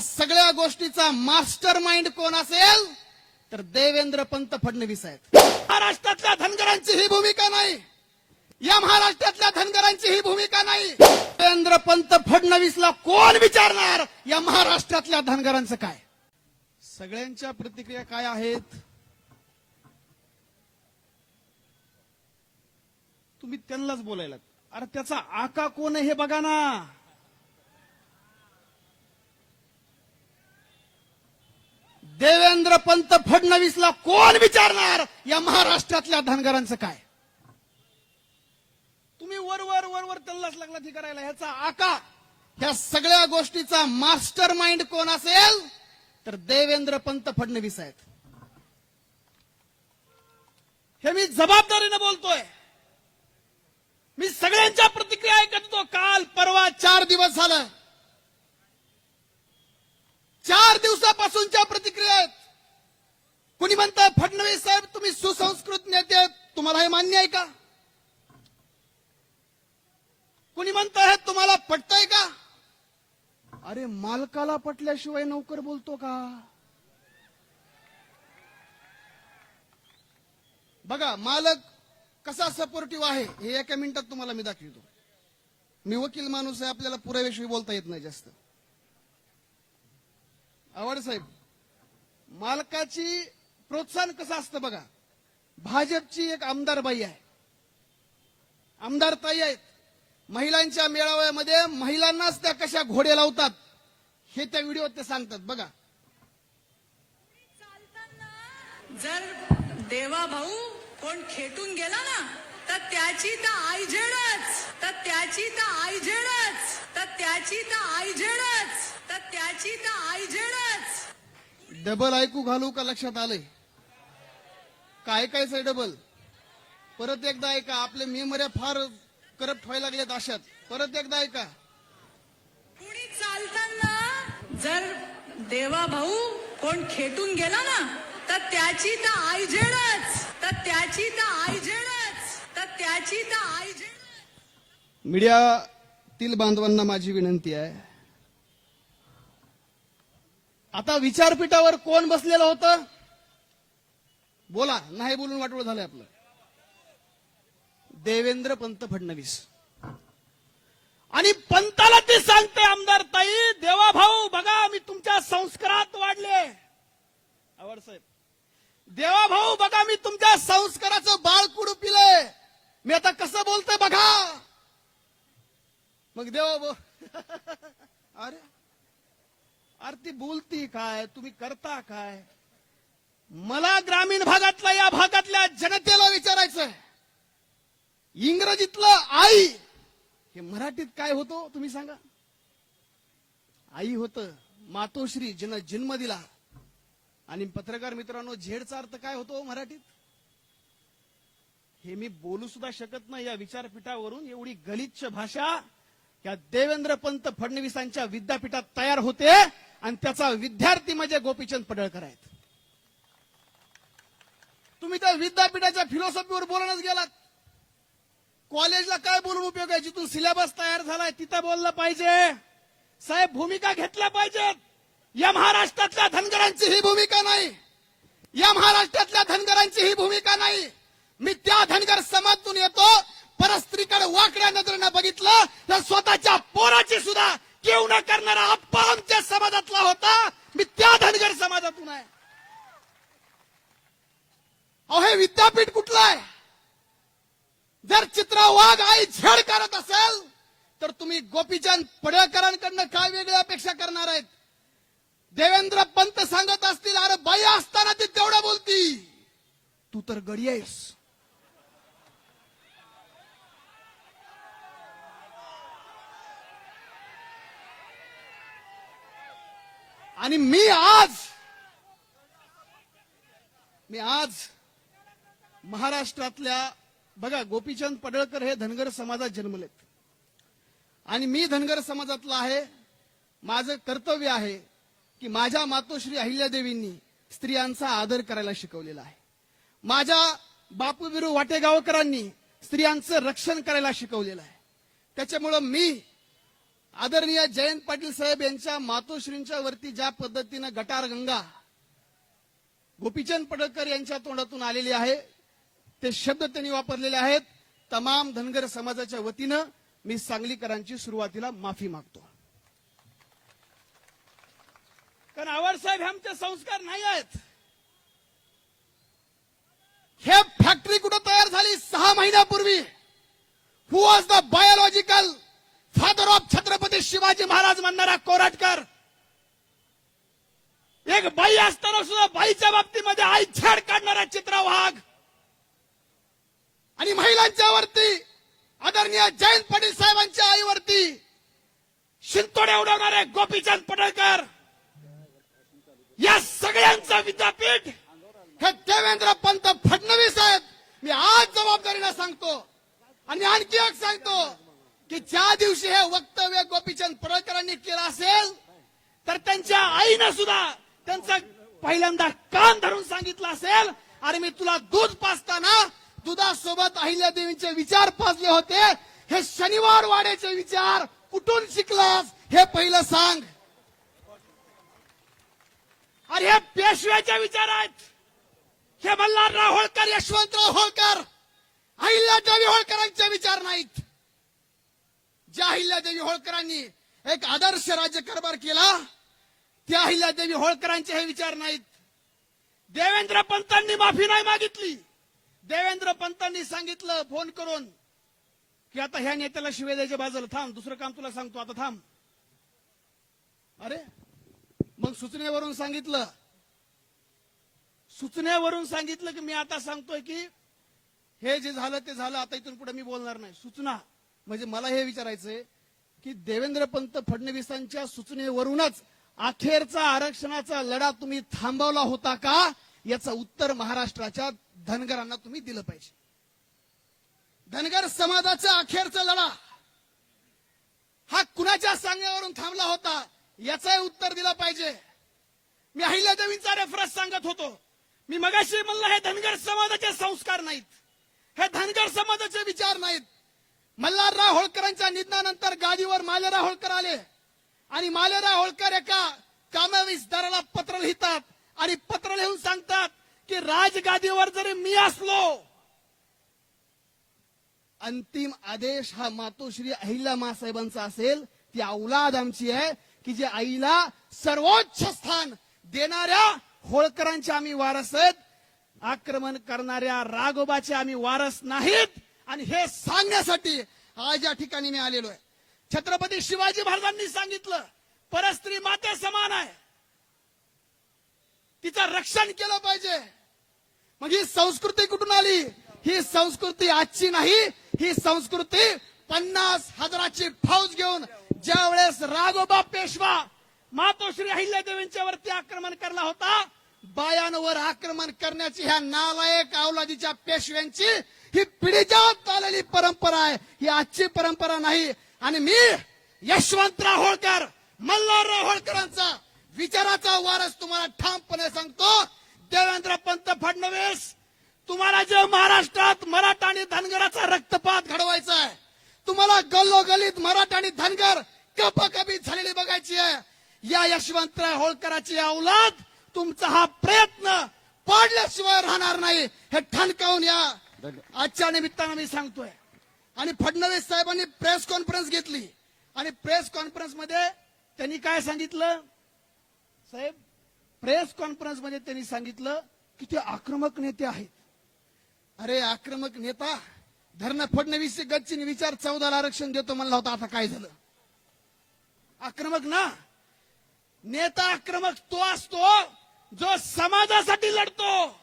सगळ्या गोष्टीचा master mind कोण असेल तर देवेंद्र पंत फडणवीस आहेत. महाराष्ट्रातल्या धनगरांची ही भूमिका नाही. या महाराष्ट्रातल्या धनगरांची ही भूमिका नाही. देवेंद्र पंत फडणवीसला कोण विचारणार? या महाराष्ट्रातल्या धनगरांचं काय? सगळ्यांच्या प्रतिक्रिया काय आहेत? तुम्ही त्यांनाच बोलायला अरे त्याचा आका कोण आहे हे बघा ना. देवेंद्र पंत फडणवीसला कोण विचारणार? या महाराष्ट्रातल्या धनगरांचं काय? तुम्ही वर वर वर वर लागला ती करायला ह्याचा आका ह्या सगळ्या गोष्टीचा मास्टर माइंड कोण असेल? तर देवेंद्र पंत फडणवीस आहेत. हे मी जबाबदारीनं बोलतोय. मी सगळ्यांच्या प्रतिक्रिया ऐकत होतो. काल परवा चार दिवस झालं. चार दिवसापासूनच्या प्रतिक्रिया आहेत कुणी म्हणतं फडणवीस साहेब तुम्ही सुसंस्कृत नेते तुम्हाला हे मान्य आहे का? कुणी म्हणतं हे तुम्हाला पटतंय का? अरे मालकाला पटल्याशिवाय नोकर बोलतो का? बघा मालक कसा सपोर्टिव्ह आहे हे एका मिनिटात तुम्हाला मी दाखवतो. मी वकील माणूस आहे आपल्याला पुराव्याशिवाय बोलता येत नाही जास्त. आवड साहेब मालकाची प्रोत्साहन कसं असतं बघा? भाजपची एक आमदार बाई आहे. आमदार ताई आहेत. महिलांच्या मेळाव्यामध्ये महिलांनाच त्या कशा घोडे लावतात हे त्या व्हिडिओत ते सांगतात. बघा. जर देवा भाऊ कोण खेटून गेला ना तर त्याची तर आईझेडच तर त्याची तर आईझेडच तर त्याची तर आईझेडच तर त्याची तर आईझेडच डबल ऐकू घालू का लक्षात आलंय काय काय डबल? परत एकदा ऐका आपले मेमऱ्या फार करप्ट व्हायला लागल्यात अशात. परत एकदा ऐका. कुणी चालताना जर देवा भाऊ कोण खेटून गेला ना तर त्याची तर आईझेडच तर त्याची तर आईझेडच तर त्याची तर आईझेडच मीडियातील बांधवांना माझी विनंती आहे आता विचारपीठावर कोण बसलेलं होतं? बोला नाही बोलून वाटोळ झालंय आपलं. देवेंद्र पंत फडणवीस. आणि पंताला ते सांगते आमदार ताई देवा भाऊ बघा मी तुमच्या संस्कारात वाढले. आवड साहेब. देवा भाऊ बघा मी तुमच्या संस्काराचं बाळ कुडू पिलंय. मी आता कसं बोलतोय बघा. मग देवा भाऊ. अरे. अरे ती बोलती काय तुम्ही करता काय? मला ग्रामीण भागातल्या या भागातल्या जनतेला विचारायचं इंग्रजीतलं आई हे मराठीत काय होतो तुम्ही सांगा? आई होत मातोश्री जिनं जन्म दिला. आणि पत्रकार मित्रांनो झेडचा अर्थ काय होतो मराठीत? हे मी बोलू सुद्धा शकत नाही या विचारपीठावरून एवढी गलिच्छ भाषा या देवेंद्र पंत फडणवीसांच्या विद्यापीठात तयार होते आणि त्याचा विद्यार्थी म्हणजे गोपीचंद पडळकर आहेत. तुम्ही त्या विद्यापीठाच्या फिलॉसॉफीवर बोलणच गेलात. कॉलेजला काय बोलून उपयोग आहे? जिथून सिलेबस तयार झालाय तिथं बोललं पाहिजे. साहेब भूमिका घेतल्या पाहिजेत. या महाराष्ट्रातल्या धनगरांची ही भूमिका नाही. या महाराष्ट्रातल्या धनगरांची ही भूमिका नाही. मी त्या धनगर समाजातून येतो परस्त्रीकडे वाकड्या नजरेनं बघितलं तर स्वतःच्या पोराची सुद्धा केव न करणारा अप्पा आमच्या समाजातला होता. मी त्या धनगर समाजातून आहे. अहो हे विद्यापीठ कुठलं आहे? जर चित्रा वाघ आई झेड करत असेल तर तुम्ही गोपीचंद पडळकरांकडनं काय वेगळी अपेक्षा करणार आहेत? देवेंद्र पंत सांगत असतील अरे बाई असताना ती तेवढं बोलती. तू तर गडी आहेस. आणि मी आज मी आज महाराष्ट्रातल्या बघा गोपीचंद पडळकर हे धनगर समाजात जन्मलेत. आणि मी धनगर समाजातला आहे माझं कर्तव्य आहे की माझ्या मातोश्री अहिल्यादेवींनी स्त्रियांचा आदर करायला शिकवलेला आहे. माझ्या बापूबिरू वाटेगावकरांनी स्त्रियांचं रक्षण करायला शिकवलेलं आहे. त्याच्यामुळं मी आदरणीय जयंत पाटील साहेब यांच्या मातोश्रींच्या वरती ज्या पद्धतीनं गटार गंगा गोपीचंद पडळकर यांच्या तोंडातून आलेली आहे ते शब्द त्यांनी वापरलेले आहेत. तमाम धनगर समाजाच्या वतीनं मी सांगलीकरांची सुरुवातीला माफी मागतो. कारण आवडसाहेब हे आमचे संस्कार नाही आहेत. हे फॅक्टरी कुठं तयार झाली? सहा महिन्यापूर्वी. Who was the by Chhatrapati Shivaji Maharaj म्हणणारा कोराटकर. एक बाई असताना सुद्धा बाईच्या बाबतीमध्ये आई छेड काढणारा चित्रा वाघ. आणि महिलांच्या वरती आदरणीय जयंत पाटील साहेबांच्या आईवरती शिंतोडे उडवणारे गोपीचंद पडळकर. या सगळ्यांचं विद्यापीठ हे देवेंद्र पंत फडणवीस आहेत. मी आज जबाबदारीनं सांगतो आणि आणखी एक सांगतो. की ज्या दिवशी हे वक्तव्य गोपीचंद पडळकरांनी केलं असेल तर त्यांच्या आईनं सुद्धा त्यांचा पहिल्यांदा कान धरून सांगितलं असेल अरे मी तुला दूध पाजताना दुधासोबत अहिल्यादेवींचे विचार पाजले होते. हे शनिवार वाड्याचे विचार कुठून शिकलास हे पहिलं सांग. अरे हे पेशव्याचे विचार आहेत. हे मल्हारराव होळकर यशवंतराव होळकर अहिल्यादेवी होळकरांचे विचार नाहीत. ज्या अहिल्यादेवी होळकरांनी एक आदर्श राज्य कारभार केला. त्या अहिल्यादेवी होळकरांचे हे विचार नाहीत. देवेंद्र पंतांनी माफी नाही मागितली. देवेंद्र पंतांनी सांगितलं फोन करून की आता ह्या नेत्याला शिवे द्यायच्या बाजूला थांब दुसरं काम तुला सांगतो आता थांब. अरे मग सूचनेवरून सांगितलं. सूचनेवरून सांगितलं की मी आता सांगतोय की हे जे झालं ते झालं आता इथून पुढे मी बोलणार नाही. सूचना. म्हणजे मला हे विचारायचंय की देवेंद्र पंत फडणवीसांच्या सूचनेवरूनच अखेरचा आरक्षणाचा लढा तुम्ही थांबवला होता का? याचं उत्तर महाराष्ट्राच्या धनगरांना तुम्ही दिलं पाहिजे. धनगर समाजाचा अखेरचा लढा हा कुणाच्या सांगण्यावरून थांबला होता? याचंही उत्तर दिलं पाहिजे. मी अहिल्यादेवींचा रेफरन्स सांगत होतो. मी मगाशी म्हणलं हे धनगर समाजाचे संस्कार नाहीत. हे धनगर समाजाचे विचार नाहीत. मल्हारराव होळकरांच्या निधनानंतर गादीवर मालेराव होळकर आले. आणि मालेराव होळकर एका कामविसदाराला पत्र लिहितात आणि पत्र लिहून सांगतात की राजगादीवर जरी मी असलो अंतिम आदेश हा मातोश्री अहिल्या मासाहेबांचा असेल. ती औलाद आमची आहे की जे आईला सर्वोच्च स्थान देणाऱ्या होळकरांचे आम्ही वारस आहेत. आक्रमण करणाऱ्या राघोबाचे आम्ही वारस नाहीत. आणि हे सांगण्यासाठी आज या ठिकाणी मी आलेलो आहे. छत्रपती शिवाजी महाराजांनी सांगितलं परस्त्री माते समान आहे. तिचं रक्षण केलं पाहिजे. मग ही संस्कृती कुठून आली? ही संस्कृती आजची नाही ही संस्कृती पन्नास हजाराची फौज घेऊन ज्या वेळेस राघोबा पेशवा मातोश्री अहिल्यादेवींच्या वरती आक्रमण करला होता बायांवर आक्रमण करण्याची ह्या नालायक अवलादीच्या पेशव्यांची ही पिढीजात आलेली परंपरा आहे. ही आजची परंपरा नाही. आणि मी यशवंतराव होळकर मल्हारराव होळकरांचा विचाराचा वारस तुम्हाला ठामपणे सांगतो. देवेंद्र पंत फडणवीस तुम्हाला जे महाराष्ट्रात मराठा आणि धनगराचा रक्तपात घडवायचा आहे तुम्हाला गल्लोगल्लीत मराठा आणि धनगर कपकपीत झालेली बघायची आहे. या यशवंतराव होळकराची औलाद तुमचा हा प्रयत्न पाडल्याशिवाय राहणार नाही. हे ठणकावून या आजच्या निमित्तानं मी सांगतोय. आणि फडणवीस साहेबांनी प्रेस कॉन्फरन्स घेतली. आणि प्रेस कॉन्फरन्समध्ये त्यांनी काय सांगितलं? साहेब प्रेस कॉन्फरन्समध्ये त्यांनी सांगितलं की ते आक्रमक नेते आहेत. अरे आक्रमक नेता? धरण फडणवीस गच्चीने विचार चौदाला आरक्षण देतो म्हणला होता. आता काय झालं? आक्रमक ना? नेता आक्रमक तो असतो जो समाजासाठी लढतो.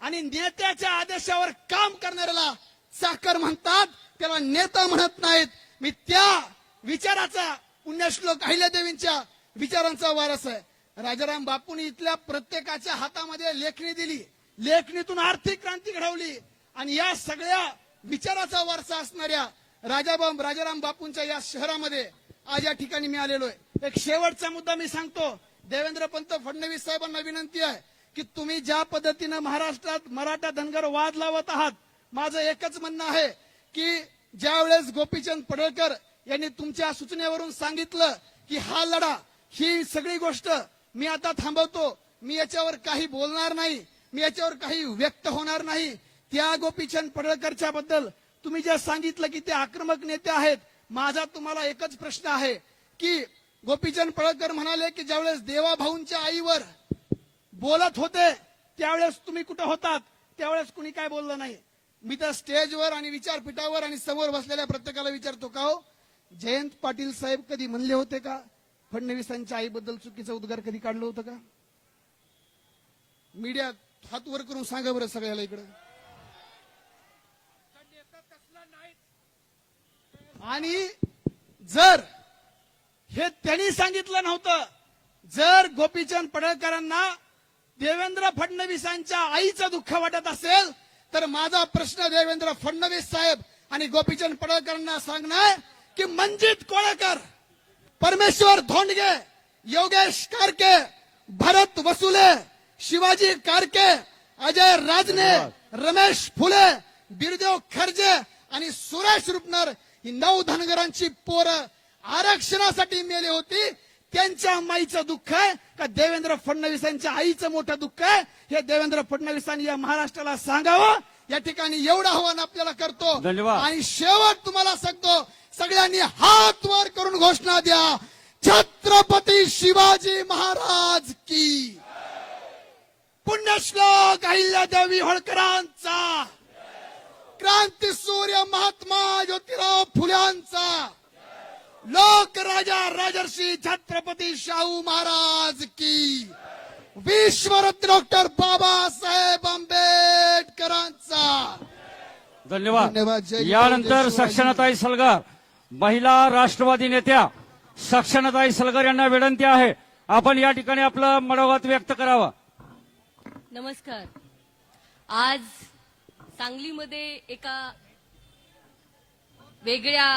आणि नेत्याच्या आदेशावर काम करणाऱ्याला चाकर म्हणतात. त्याला नेता म्हणत नाहीत. मी त्या विचाराचा पुण्यश्लोक अहिल्यादेवींच्या विचारांचा वारस आहे. राजाराम बापूंनी इथल्या प्रत्येकाच्या हातामध्ये लेखणी दिली. लेखणीतून आर्थिक क्रांती घडवली. आणि या सगळ्या विचाराचा वारसा असणाऱ्या राजाबाम राजाराम बापूंच्या या शहरामध्ये आज या ठिकाणी मी आलेलो आहे. एक शेवटचा मुद्दा मी सांगतो. देवेंद्र पंत फडणवीस साहेबांना विनंती आहे. की तुम्ही ज्या पद्धतीनं महाराष्ट्रात मराठा धनगर वाद लावत आहात माझं एकच म्हणणं आहे की ज्यावेळेस गोपीचंद पडळकर यांनी तुमच्या सूचनेवरून सांगितलं की हा लढा ही सगळी गोष्ट मी आता थांबवतो मी याच्यावर काही बोलणार नाही मी याच्यावर काही व्यक्त होणार नाही त्या गोपीचंद पडळकरच्या बद्दल तुम्ही जे सांगितलं की ते आक्रमक नेते आहेत माझा तुम्हाला एकच प्रश्न आहे की गोपीचंद पडळकर म्हणाले की ज्यावेळेस देवा भाऊंच्या आईवर बोलत होते त्यावेळेस तुम्ही कुठं होतात? त्यावेळेस कुणी काय बोललं नाही. मी त्या स्टेजवर आणि विचारपीठावर आणि समोर बसलेल्या प्रत्येकाला विचारतो का हो? जयंत पाटील साहेब कधी म्हणले होते का? फडणवीसांच्या आईबद्दल चुकीचं उद्गार कधी काढलं होतं का? मीडिया हात वर करून सांगा बरं सगळ्याला इकडं. आणि जर हे त्यांनी सांगितलं नव्हतं जर गोपीचंद पडळकरांना देवेंद्र फडणवीसांच्या आईचं दुःख वाटत असेल तर माझा प्रश्न देवेंद्र फडणवीस साहेब आणि गोपीचंद पडळकरांना सांगणार की मंजित कोळेकर परमेश्वर धोंडगे योगेश कारके भरत वसुले शिवाजी कारके अजय राजने रमेश फुले बिरदेव खर्जे आणि सुरेश रुपनर ही नऊ धनगरांची पोरं आरक्षणासाठी मेली होती. त्यांच्या माईचं दुःख आहे का देवेंद्र फडणवीसांच्या आईचं मोठं दुःख आहे? हे देवेंद्र फडणवीसांनी या महाराष्ट्राला सांगावं. या ठिकाणी एवढं आव्हान आपल्याला करतो. धन्यवाद. आणि शेवट तुम्हाला सांगतो सगळ्यांनी हात वर करून घोषणा द्या. छत्रपती शिवाजी महाराज की. पुण्यश्लोक अहिल्यादेवी होळकरांचा. क्रांती सूर्य महात्मा ज्योतिराव फुल्यांचा. लोक राजा राजर्षी छत्रपती शाहू महाराज की विश्वरत्न डॉक्टर बाबासाहेब आंबेडकरांचा धन्यवाद धन्यवाद. जय जय यानंतर. सक्षणाताई सलगर महिला राष्ट्रवादी नेत्या सक्षणाताई सलगर यांना विनंती आहे आपण या ठिकाणी आपलं मनोगत व्यक्त करावं नमस्कार आज सांगलीमध्ये एका वेगळ्या